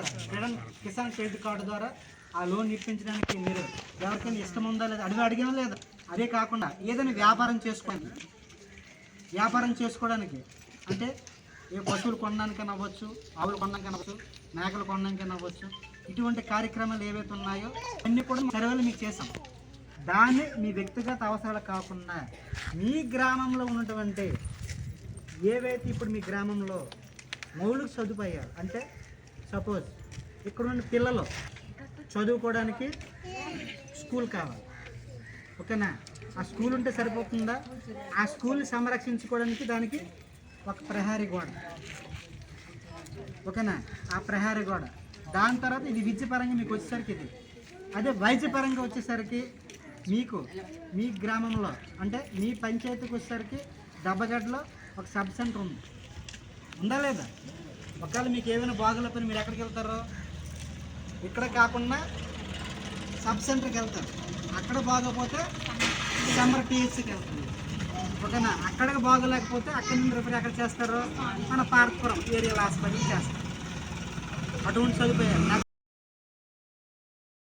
చెప్తారా Kiran Kisan credit card ద్వారా ఆ లోన్ ఇప్పించడానికి మీరు ఎవరికైనా ఇష్టం ఉందా లేదా? అడిగి అడిగాం లేదా? అదే కాకుండా ఏదైనా వ్యాపారం చేసుకోండి. వ్యాపారం చేసుకోవడానికి అంటే ఏ పశువులు కొనడానికైనా అవ్వచ్చు ఆవులు కొనడానికి అవ్వచ్చు మేకలు కొనడానికైనా అవ్వచ్చు ఇటువంటి కార్యక్రమాలు ఏవైతే ఉన్నాయో అన్నీ కూడా సర్వేలు మీకు చేసాం దాన్ని మీ వ్యక్తిగత అవసరాలు కాకుండా మీ గ్రామంలో ఉన్నటువంటి ఏవైతే ఇప్పుడు మీ గ్రామంలో మౌలిక సదుపాయాలు అంటే సపోజ్ ఇక్కడ ఉన్న పిల్లలు చదువుకోవడానికి స్కూల్ కావాలి. ఓకేనా? ఆ స్కూల్ ఉంటే సరిపోతుందా? ఆ స్కూల్ని సంరక్షించుకోవడానికి దానికి ఒక ప్రహారీ గోడ. ఓకేనా? ఆ ప్రహారీ గోడ. దాని తర్వాత ఇది విద్యపరంగా మీకు వచ్చేసరికి ఇది. అదే వైద్యపరంగా వచ్చేసరికి మీకు మీ గ్రామంలో అంటే మీ పంచాయతీకి వచ్చేసరికి దెబ్బగడ్డలో ఒక సబ్ సెంటర్ ఉంది. ఉందా లేదా? ఒకవేళ మీకు ఏమైనా బాగలేకపోయినా మీరు ఎక్కడికి వెళ్తారు? ఇక్కడ కాకుండా సబ్ సెంటర్కి వెళ్తారు. అక్కడ బాగోపోతే డిసెంబర్ టీఎస్సీకి వెళ్తుంది ఓకేనా? అక్కడికి బాగోలేకపోతే అక్కడి నుండి రిపేర్ ఎక్కడ చేస్తారు? మన పార్క్పురం ఏరియా హాస్పిటల్ చేస్తారు. అటువంటి సదుపాయాలు.